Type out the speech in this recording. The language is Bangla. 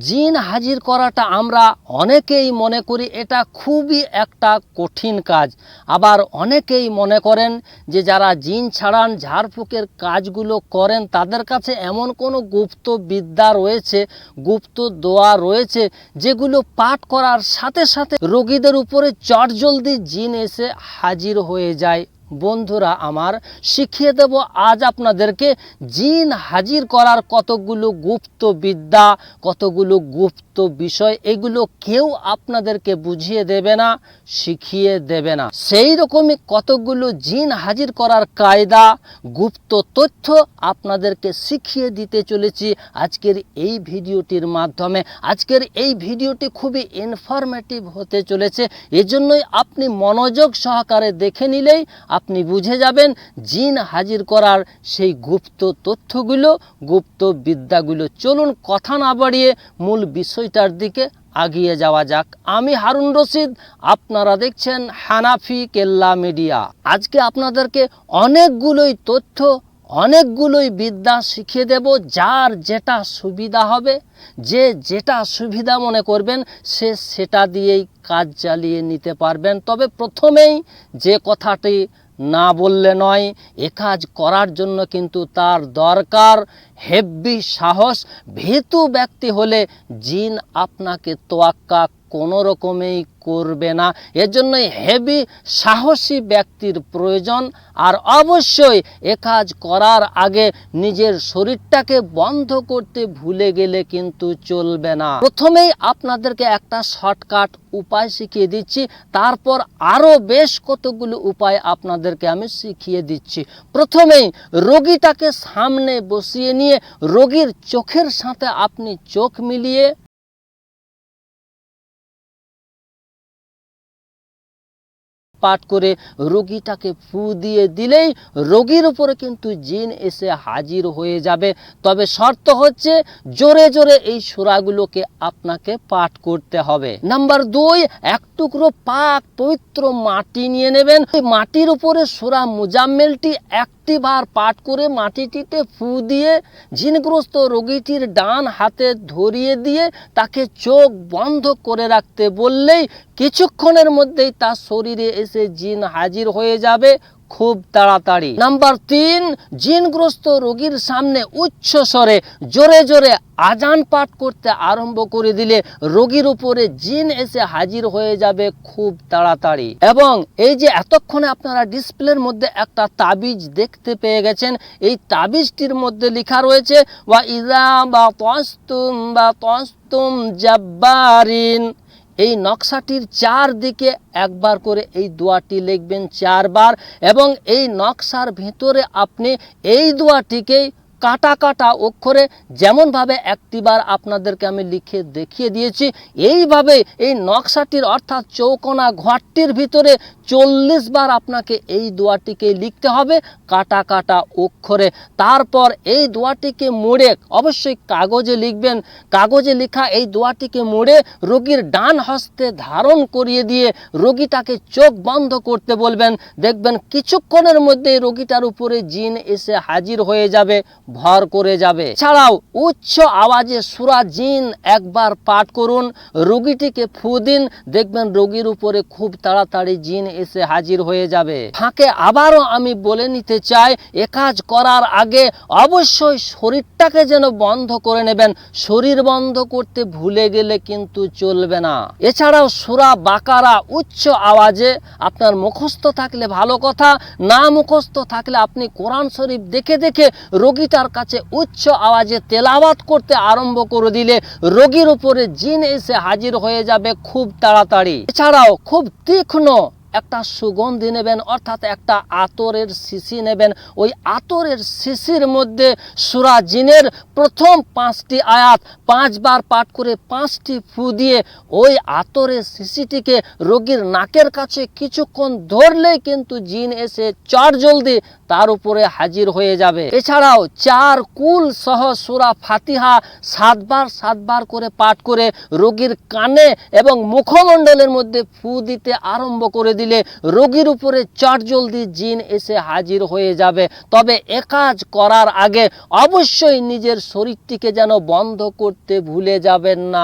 জিন হাজির করাটা আমরা অনেকেই মনে করি এটা খুবই একটা কঠিন কাজ। আবার অনেকেই মনে করেন যে যারা জিন ছাড়ান, ঝাড়ফুঁকের কাজগুলো করেন, তাদের কাছে এমন কোনো গুপ্ত বিদ্যা রয়েছে, গুপ্ত দোয়া রয়েছে, যেগুলো পাঠ করার সাথে সাথে রোগীদের উপরে চটজলদি জিন এসে হাজির হয়ে যায়। বন্ধুরা আমার, শিখিয়ে দেব আজ আপনাদেরকে জিন হাজির করার কতগুলো গুপ্ত বিদ্যা, কতগুলো গুপ্ত বিষয়, এগুলো কেউ আপনাদেরকে বুঝিয়ে দেবে না, শিখিয়ে দেবে না। সেই রকমই কতগুলো জিন হাজির করার কায়দা, গুপ্ত তথ্য আপনাদেরকে শিখিয়ে দিতে চলেছি আজকের এই ভিডিওটির মাধ্যমে। আজকের এই ভিডিওটি খুবই ইনফরমেটিভ হতে চলেছে, এজন্যই আপনি মনোযোগ সহকারে দেখে নিলেই আপনি বুঝে যাবেন জিন হাজির করার সেই গুপ্ত তথ্যগুলো, গুপ্ত বিদ্যাগুলো। চলুন কথা না বাড়িয়ে মূল বিষয়টার দিকে আগিয়ে যাওয়া যাক। আমি হারুন রশিদ, আপনারা দেখছেন হানাফি কেল্লা মিডিয়া। আজকে আপনাদেরকে অনেকগুলোই তথ্য, অনেকগুলোই বিদ্যা শিখিয়ে দেব, যার যেটা সুবিধা হবে। যে যেটা সুবিধা মনে করবেন, সে সেটা দিয়েই কাজ চালিয়ে নিতে পারবেন। তবে প্রথমেই যে কথাটি না বললে নয়, এ কাজ করার জন্য কিন্তু তার দরকার। হেব্বি সাহস, ভীতু ব্যক্তি হলে জিন আপনাকে তোয়াক্কা কোনো রকমেই করবে না। এর জন্যই হেভি সাহসী ব্যক্তির প্রয়োজন। আর অবশ্যই এ কাজ করার আগে নিজের শরীরটাকে বন্ধ করতে ভুলে গেলে কিন্তু চলবে না। প্রথমেই আপনাদেরকে একটা শর্টকাট উপায় শিখিয়ে দিচ্ছি। তারপর আরও বেশ কতগুলো উপায় আপনাদেরকে আমি শিখিয়ে দিচ্ছি। প্রথমেই রোগীটাকে সামনে বসিয়ে নিয়ে রোগীর চোখের সাথে আপনি চোখ মিলিয়ে পাঠ করে রোগীটাকে ফু দিয়ে দিলেই রোগীর উপরে কিন্তু জিন এসে হাজির হয়ে যাবে। তবে শর্ত হচ্ছে জোরে জোরে এই সুরাগুলোকে আপনাকে পাঠ করতে হবে। নাম্বার দুই, এক টুকরো পাক পবিত্র মাটি নিয়ে নেবেন। ওই মাটির উপরে সুরা মুজাম্মেলটি একটি বার পাঠ করে মাটিটিতে ফু দিয়ে জিনগ্রস্ত রোগীটির ডান হাতে ধরিয়ে দিয়ে তাকে চোখ বন্ধ করে রাখতে বললেই কিছুক্ষণের মধ্যেই তার শরীরে এসে জিন হাজির হয়ে যাবে খুব তাড়াতাড়ি। নাম্বার তিন, জিনগ্রস্ত রোগীর সামনে উচ্চ স্বরে জোরে জোরে আজান পাঠ করতে আরম্ভ করে দিলে রোগীর উপরে জিন এসে হাজির হয়ে যাবে খুব তাড়াতাড়ি। এবং এই যে এতক্ষণে আপনারা ডিসপ্লের মধ্যে একটা তাবিজ দেখতে পেয়ে গেছেন, এই তাবিজটির মধ্যে লেখা রয়েছে বা ইজা বা তস্তুম বা তস্তুম জাব্বারিন। এই নকশাটির চারদিকে একবার করে এই দোয়াটি লিখবেন চারবার এবং এই নকশার ভেতরে আপনি এই দোয়াটিকেই কাটা কাটা অক্ষরে যেমনভাবে একটিবার আপনাদেরকে আমি লিখে দেখিয়ে দিয়েছি এইভাবে এই নকশাটির অর্থাৎ চৌকোনা ঘরটির ভিতরে চল্লিশ বার আপনাকে এই দোয়াটিকে লিখতে হবে কাটা কাটা অক্ষরে। তারপর এই দোয়াটিকে মোড়ে অবশ্যই কাগজে লিখবেন। কাগজে লেখা এই দোয়াটিকে মোড়ে রোগীর ডান হস্তে ধারণ করিয়ে দিয়ে রোগীটাকে চোখ বন্ধ করতে বলবেন। দেখবেন কিছুক্ষণের মধ্যে রোগীটার উপরে জিন এসে হাজির হয়ে যাবে। ভর করে যাবে। ছাড়াও উচ্চ আওয়াজে সুরা জিন একবার পাঠ করুন, রোগীটিকে ফু দিন, দেখবেন রোগীর উপরে খুব তাড়াতাড়ি জিন এসে হাজির হয়ে যাবে। ফাঁকে আবারও আমি বলে নিতে চাই, এ কাজ করার আগে অবশ্যই শরীরটাকে যেন বন্ধ করে নেবেন। শরীর বন্ধ করতে ভুলে গেলে কিন্তু চলবে না। এছাড়াও সুরা বাকারা উচ্চ আওয়াজে আপনার মুখস্থ থাকলে ভালো কথা, না মুখস্থ থাকলে আপনি কোরআন শরীফ দেখে দেখে রোগীটার কাছে উচ্চ আওয়াজে তেলাওয়াত করতে আরম্ভ করে দিলে রোগীর উপরে জিন এসে হাজির হয়ে যাবে খুব তাড়াতাড়ি। এছাড়াও খুব তীক্ষ্ণ একটা সুগন্ধি নেবেন, অর্থাৎ একটা আতরের শিশি নেবেন। ওই আতরের শিশির মধ্যে সুরা জিনের প্রথম পাঁচটি আয়াত পাঁচবার পাঠ করে পাঁচটি ফু দিয়ে ওই আতরের শিশিটিকে রোগীর নাকের কাছে কিছুক্ষণ ধরলেই কিন্তু জিন এসে চট জলদি তার উপরে হাজির হয়ে যাবে। এছাড়াও চার কুল সহ সুরা ফাতিহা সাতবার সাতবার করে পাঠ করে রোগীর কানে এবং মুখমণ্ডলের মধ্যে ফু দিতে আরম্ভ করে দিলে দিলে রোগীর উপরে চটজলদি জিন এসে হাজির হয়ে যাবে। তবে এ কাজ করার আগে অবশ্যই নিজের শরীরটিকে যেন বন্ধ করতে ভুলে যাবেন না।